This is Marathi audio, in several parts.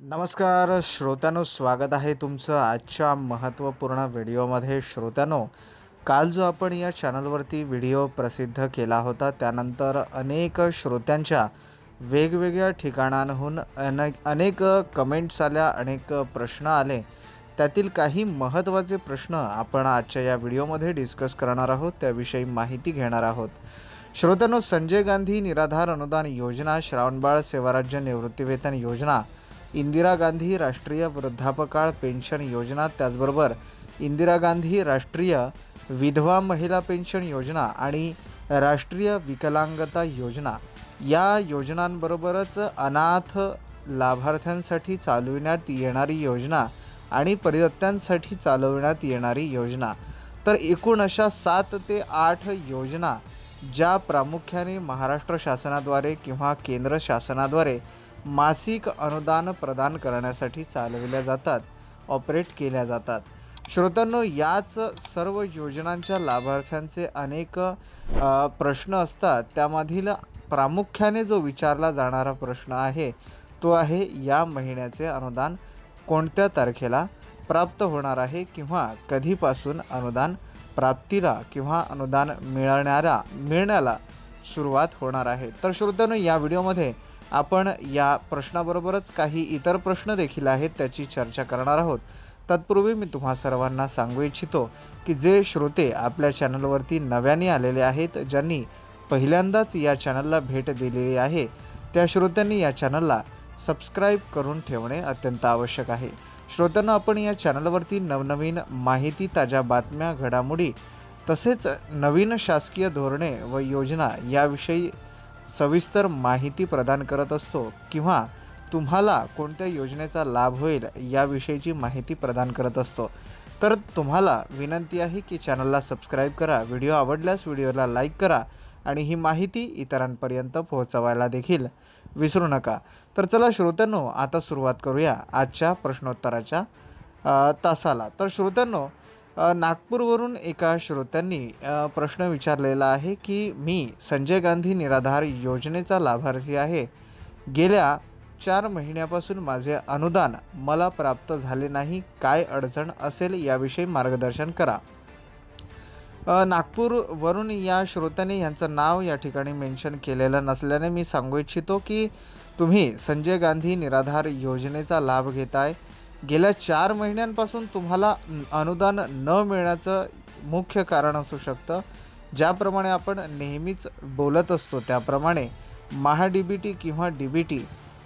नमस्कार श्रोत्यानो स्वागत आहे तुमचं आजच्या महत्त्वपूर्ण व्हिडिओमध्ये. श्रोत्यानो काल जो आपण या चॅनलवरती व्हिडिओ प्रसिद्ध केला होता त्यानंतर अनेक श्रोत्यांच्या वेगवेगळ्या ठिकाणांहून अनेक अनेक कमेंट्स आल्या अनेक प्रश्न आले. त्यातील काही महत्त्वाचे प्रश्न आपण आजच्या या व्हिडिओमध्ये डिस्कस करणार आहोत त्याविषयी माहिती घेणार आहोत. श्रोत्यानो संजय गांधी निराधार अनुदान योजना श्रावणबाळ सेवाराज्य निवृत्तीवेतन योजना इंदिरा गांधी राष्ट्रीय वृद्धापकाळ पेन्शन योजना त्याचबरोबर इंदिरा गांधी राष्ट्रीय विधवा महिला पेन्शन योजना आणि राष्ट्रीय विकलांगता योजना. या योजनांबरोबरच अनाथ लाभार्थ्यांसाठी चालविण्यात येणारी योजना आणि परिदत्त्यांसाठी चालविण्यात येणारी योजना. तर एकूण अशा सात ते आठ योजना ज्या प्रामुख्याने महाराष्ट्र शासनाद्वारे किंवा केंद्र शासनाद्वारे मासिक अनुदान प्रदान करण्यासाठी चालविल्या जातात ऑपरेट केल्या जातात. श्रोत्यांनो याच सर्व योजनांच्या लाभार्थ्यांचे अनेक प्रश्न असतात. त्यामधील प्रामुख्याने जो विचारला जाणारा प्रश्न आहे तो आहे या महिन्याचे अनुदान कोणत्या तारखेला प्राप्त होणार आहे किंवा कधीपासून अनुदान प्राप्तीला किंवा अनुदान मिळणाऱ्या मिळण्याला सुरुवात होणार आहे. तर श्रोत्यांनो या व्हिडिओमध्ये आपण या प्रश्नाबरोबरच काही इतर प्रश्न देखील आहेत त्याची चर्चा करणार आहोत. तत्पूर्वी मी तुम्हा सर्वांना सांगू इच्छितो की जे श्रोते आपल्या चॅनलवरती नव्याने आलेले आहेत ज्यांनी पहिल्यांदाच या चॅनलला भेट दिलेली आहे त्या श्रोत्यांनी या चॅनलला सबस्क्राईब करून ठेवणे अत्यंत आवश्यक आहे. श्रोत्यांना आपण या चॅनलवरती नवनवीन माहिती ताज्या बातम्या घडामोडी तसेच नवीन शासकीय धोरणे व योजना याविषयी सविस्तर माहिती प्रदान करत असतो किंवा तुम्हाला कोणत्या योजनेचा लाभ होईल याविषयीची माहिती प्रदान करत असतो. तर तुम्हाला विनंती आहे की चॅनलला सबस्क्राईब करा व्हिडिओ आवडल्यास व्हिडिओला लाईक करा आणि ही माहिती इतरांपर्यंत पोहोचवायला देखील विसरू नका. तर चला श्रोत्यांनो आता सुरुवात करूया आजच्या प्रश्नोत्तराच्या तासाला. तर श्रोत्यांनो नागपूरवरून एका श्रोत्यांनी प्रश्न विचारलेला आहे की मी संजय गांधी निराधार योजनेचा लाभार्थी आहे. गेल्या चार महिन्यापासून माझे अनुदान मला प्राप्त झाले नाही. काय अडचण असेल याविषयी मार्गदर्शन करा. नागपूरवरून या श्रोत्याने यांचं नाव या ठिकाणी मेन्शन केलेलं नसल्याने मी सांगू इच्छितो की तुम्ही संजय गांधी निराधार योजनेचा लाभ घेताय. गेल्या चार महिन्यांपासून तुम्हाला अनुदान न मिळण्याचं मुख्य कारण असू शकतं. ज्याप्रमाणे आपण नेहमीच बोलत असतो त्याप्रमाणे महा डी बी टी किंवा डी बी टी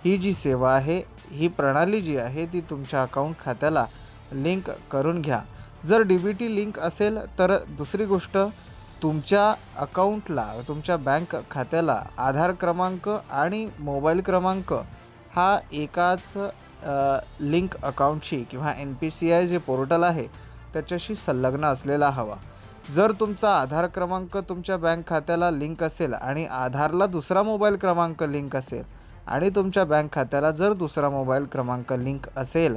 ही जी सेवा आहे ही प्रणाली जी आहे ती तुमच्या अकाउंट खात्याला लिंक करून घ्या. जर डी बी टी लिंक असेल तर दुसरी गोष्ट तुमच्या अकाउंटला तुमच्या बँक खात्याला आधार क्रमांक आणि मोबाईल क्रमांक हा एकाच लिंक अकाउंटशी किंवा एन पी सी आय जे पोर्टल आहे त्याच्याशी संलग्न असलेला हवा. जर तुमचा आधार क्रमांक तुमच्या बँक खात्याला लिंक असेल आणि आधारला दुसरा मोबाईल क्रमांक लिंक असेल आणि तुमच्या बँक खात्याला जर दुसरा मोबाईल क्रमांक लिंक असेल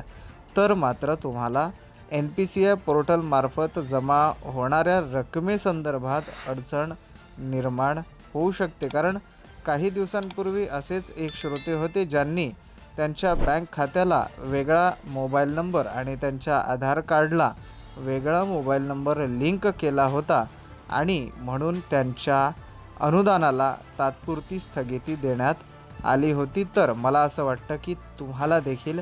तर मात्र तुम्हाला एन पी सी आय पोर्टलमार्फत जमा होणाऱ्या रकमेसंदर्भात अडचण निर्माण होऊ शकते. कारण काही दिवसांपूर्वी असेच एक श्रोते होते ज्यांनी त्यांच्या बँक खात्याला वेगळा मोबाईल नंबर आणि त्यांच्या आधार कार्डला वेगळा मोबाईल नंबर लिंक केला होता आणि म्हणून त्यांच्या अनुदानाला तात्पुरती स्थगिती देण्यात आली होती. तर मला असं वाटतं की तुम्हाला देखील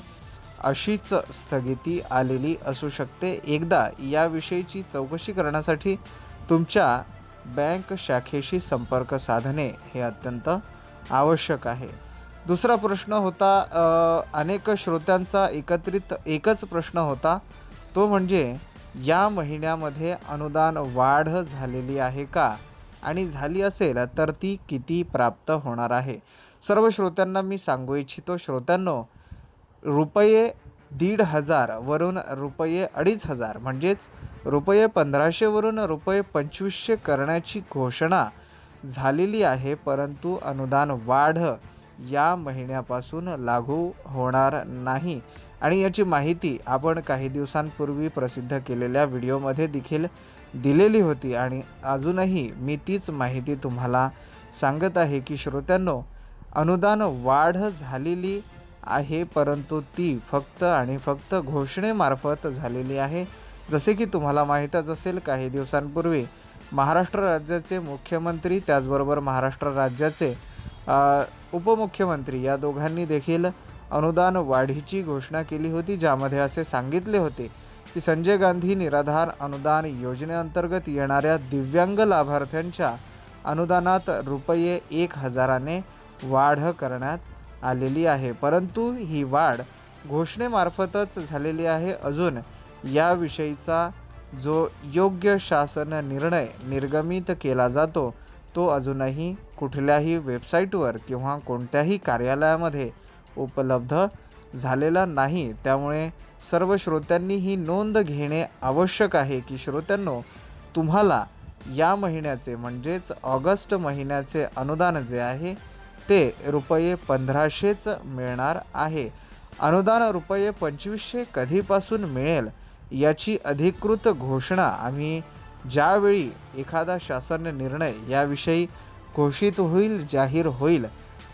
अशीच स्थगिती आलेली असू शकते. एकदा याविषयीची चौकशी करण्यासाठी तुमच्या बँक शाखेशी संपर्क साधणे हे अत्यंत आवश्यक आहे. दुसरा प्रश्न होता अनेक श्रोत्यांचा एकत्रित एकच प्रश्न होता. तो म्हणजे या महिन्यामध्ये अनुदान वाढ झालेली आहे का? आणि झाली असेल तर ती किती प्राप्त होणार आहे? सर्व श्रोत्यांना मी सांगू इच्छितो श्रोत्यांनो रुपये दीड हजारवरून रुपये अडीच हजार म्हणजेच रुपये पंधराशेवरून रुपये पंचवीसशे करण्याची घोषणा झालेली आहे परंतु अनुदान वाढ या महिन्यापासून लागू होणार नाही. आणि याची माहिती आपण काही दिवसांपूर्वी प्रसिद्ध केलेल्या व्हिडिओमध्ये देखील दिलेली होती. आणि अजूनही मी तीच माहिती तुम्हाला सांगत आहे की श्रोत्यांनो अनुदान वाढ झालेली आहे परंतु ती फक्त आणि फक्त घोषणेमार्फत झालेली आहे. जसे की तुम्हाला माहीतच असेल काही दिवसांपूर्वी महाराष्ट्र राज्याचे मुख्यमंत्री त्याचबरोबर महाराष्ट्र राज्याचे उपमुख्यमंत्री या दोघांनी देखील अनुदान वाढीची घोषणा केली होती ज्यामध्ये असे सांगितले होते की संजय गांधी निराधार अनुदान योजनेअंतर्गत येणाऱ्या दिव्यांग लाभार्थ्यांच्या अनुदानात रुपये एक हजाराने वाढ करण्यात आलेली आहे. परंतु ही वाढ घोषणेमार्फतच झालेली आहे. अजून याविषयीचा जो योग्य शासन निर्णय निर्गमित केला जातो तो अजूनही कुठल्याही वेबसाईटवर किंवा कोणत्याही कार्यालयामध्ये उपलब्ध झालेला नाही. त्यामुळे सर्व श्रोत्यांनी ही नोंद घेणे आवश्यक आहे की श्रोत्यांनो तुम्हाला या महिन्याचे म्हणजेच ऑगस्ट महिन्याचे अनुदान जे आहे ते रुपये पंधराशेच मिळणार आहे. अनुदान रुपये पंचवीसशे कधीपासून मिळेल याची अधिकृत घोषणा आम्ही ज्यावेळी एखादा शासन निर्णय याविषयी घोषित होईल जाहीर होईल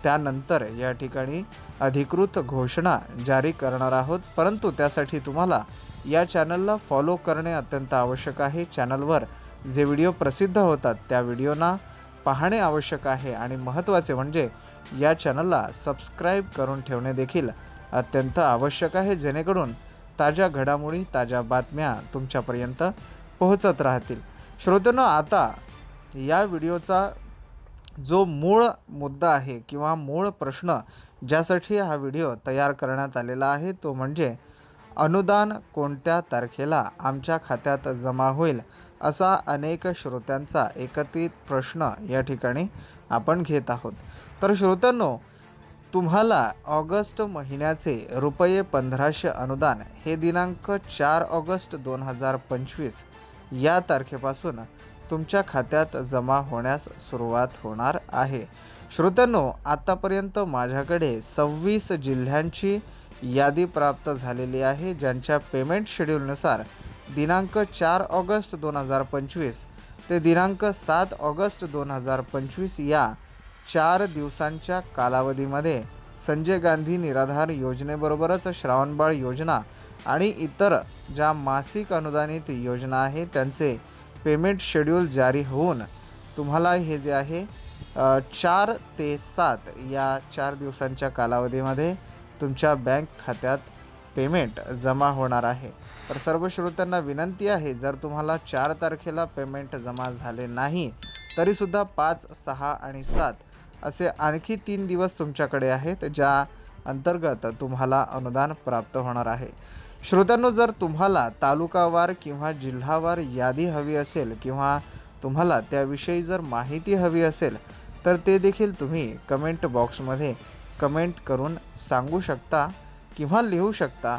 त्यानंतर या ठिकाणी अधिकृत घोषणा जारी करणार आहोत. परंतु त्यासाठी तुम्हाला या चॅनलला फॉलो करणे अत्यंत आवश्यक आहे. चॅनलवर जे व्हिडिओ प्रसिद्ध होतात त्या व्हिडिओना पाहणे आवश्यक आहे. आणि महत्त्वाचे म्हणजे या चॅनलला सबस्क्राईब करून ठेवणे देखील अत्यंत आवश्यक आहे. जेणेकरून ताज्या घडामोडी ताज्या बातम्या तुमच्यापर्यंत पोहोचत राहतील. श्रोत्यांनो आता या व्हिडिओचा जो मूळ मुद्दा आहे किंवा मूळ प्रश्न ज्यासाठी हा व्हिडिओ तयार करण्यात आलेला आहे तो म्हणजे अनुदान कोणत्या तारखेला आमच्या खात्यात जमा होईल असा अनेक श्रोत्यांचा एकत्रित प्रश्न या ठिकाणी आपण घेत आहोत. तर श्रोत्यांनो तुम्हाला ऑगस्ट महिन्याचे रुपये पंधराशे अनुदान हे दिनांक चार ऑगस्ट दोन हजार पंचवीस या तारखेपासून तुमच्या खात्यात जमा होण्यास सुरुवात होणार आहे. श्रोत्यांनो आत्तापर्यंत माझ्याकडे सव्वीस जिल्ह्यांची यादी प्राप्त झालेली आहे ज्यांच्या पेमेंट शेड्यूलनुसार दिनांक चार ऑगस्ट दोन हजार पंचवीस ते दिनांक सात ऑगस्ट दोन हजार पंचवीस या चार दिवसांच्या कालावधीमध्ये संजय गांधी निराधार योजनेबरोबरच श्रावणबाळ योजना आणि इतर ज्या मासिक अनुदानित योजना आहे त्यांचे पेमेंट शेड्यूल जारी होऊन तुम्हाला हे जे आहे चार ते सात या चार दिवसांच्या कालावधीमध्ये तुमच्या बँक खात्यात पेमेंट जमा होणार आहे. तर सर्व श्रोत्यांना विनंती आहे जर तुम्हाला चार तारखेला पेमेंट जमा झाले नाही तरीसुद्धा पाच सहा आणि सात असे आणखी तीन दिवस तुमच्याकडे आहेत ज्या अंतर्गत तुम्हाला अनुदान प्राप्त होणार आहे. श्रोत्यांनो जर तुम्हाला तालुकावार किंवा जिल्हावार यादी हवी असेल किंवा तुम्हाला त्याविषयी जर माहिती हवी असेल तर ते देखील तुम्ही कमेंट बॉक्समध्ये कमेंट करून सांगू शकता किंवा लिहू शकता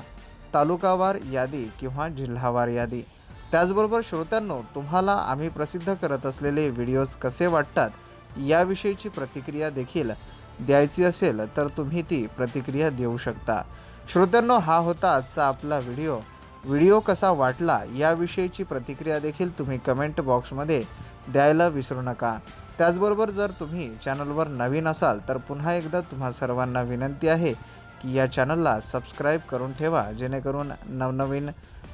तालुकावार यादी किंवा जिल्हावार यादी. त्याचबरोबर श्रोत्यांनो तुम्हाला आम्ही प्रसिद्ध करत असलेले व्हिडिओज कसे वाटतात याविषयीची प्रतिक्रिया देखील द्यायची असेल तर तुम्ही ती प्रतिक्रिया देऊ शकता. श्रोत्यांनो हा होता आजचा आपला व्हिडिओ. व्हिडिओ कसा वाटला याविषयीची प्रतिक्रिया देखील तुम्ही कमेंट बॉक्समध्ये द्यायला विसरू नका. त्याचबरोबर जर तुम्ही चॅनलवर नवीन असाल तर पुन्हा एकदा तुम्हा सर्वांना विनंती आहे की या चॅनलला सबस्क्राईब करून ठेवा जेणेकरून नवनवीन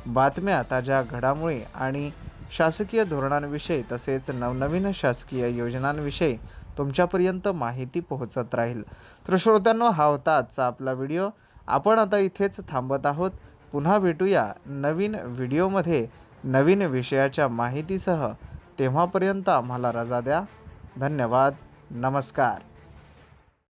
बातम्या ताज्या घडामोडी आणि शासकीय धोरणांविषयी तसेच नवनवीन शासकीय योजनांविषयी तुमच्यापर्यंत माहिती पोहोचत राहील. तर श्रोत्यांनो हा होता आजचा आपला व्हिडिओ. आपण आता इथेच थांबत आहोत. पुन्हा भेटूया नवीन व्हिडिओमध्ये. नवीन विषयाच्या माहितीसह. तेव्हापर्यंत आम्हाला रजा द्या. धन्यवाद. नमस्कार.